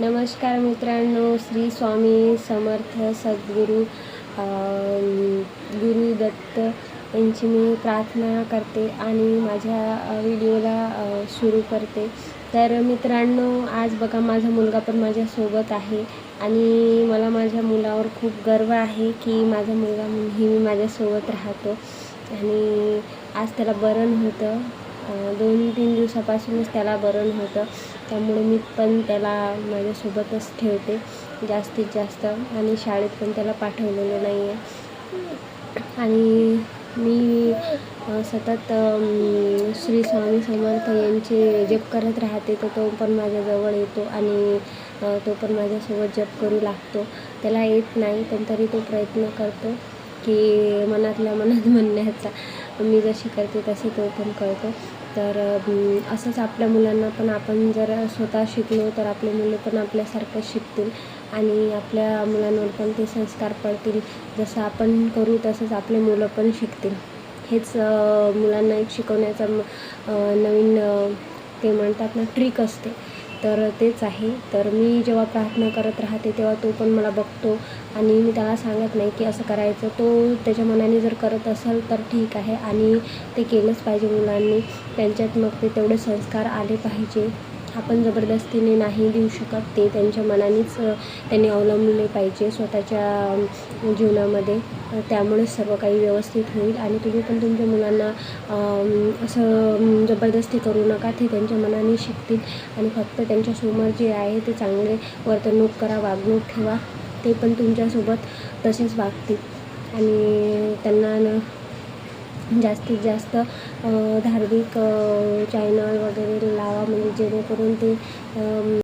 नमस्कार मित्रांनो श्री स्वामी समर्थ सद्गुरू गुरु दत्त यांची मी प्रार्थना करते आणि माझ्या व्हिडिओला सुरू करते. तर मित्रांनो आज बघा माझा मुलगा पण माझ्यासोबत आहे आणि मला माझ्या मुलावर खूप गर्व आहे की माझा मुलगा नेहमी माझ्यासोबत राहतो आणि आज त्याला बरं होतं दोन तीन दिवसापासूनच त्याला बरं नव्हतं. त्यामुळे मी पण त्याला माझ्यासोबतच ठेवते जास्तीत जास्त. आणि शाळेत पण त्याला पाठवलेलं नाही आहे आणि मी सतत श्री स्वामी समर्थ यांचे जप करत राहते तर तो पण माझ्याजवळ येतो आणि तो पण माझ्यासोबत जप करू लागतो. त्याला येत नाही पण तरी तो प्रयत्न करतो. की मनातल्या मनात म्हणण्याचा. मी जशी करते तसे तो पण करतो. तर असंच आपल्या मुलांना पण आपण जर स्वतः शिकलो तर आपले मुलं पण आपल्यासारखं शिकतील आणि आपल्या मुलांवर पण ते संस्कार पडतील. जसं आपण करू तसंच आपले मुलं पण शिकतील. हेच मुलांना एक शिकवण्याचा नवीन ते म्हणतात ना ट्रिक असते. तर तेच आहे. तर मी जेव्हा प्रार्थना करत राहते तेव्हा तो पण मला बघतो. आणि मी त्याला सांगत नाही की असं करायचं. तो त्याच्या मनाने जर करत असेल तर ठीक आहे. आणि ते केलंच पाहिजे मुलांनी. त्यांच्यात मग ते तेवढे संस्कार आले पाहिजे. आपण जबरदस्तीने नाही देऊ शकत ते त्यांच्या मनानेच त्यांनी अवलंबले पाहिजे स्वतःच्या जीवनामध्ये. त्यामुळे त्यामुळेच सर्व काही व्यवस्थित होईल आणि तुम्ही पण तुमच्या मुलांना असं जबरदस्ती करू नका ते त्यांच्या मनाने शिकतील आणि फक्त त्यांच्यासमोर जे आहे ते चांगले वर्तणूक करा वागणूक ठेवा ते पण तुमच्यासोबत तसेच वागतील. आणि त्यांना न जास्तीत जास्त धार्मिक चॅनल वगैरे लावा म्हणजे जेणेकरून ते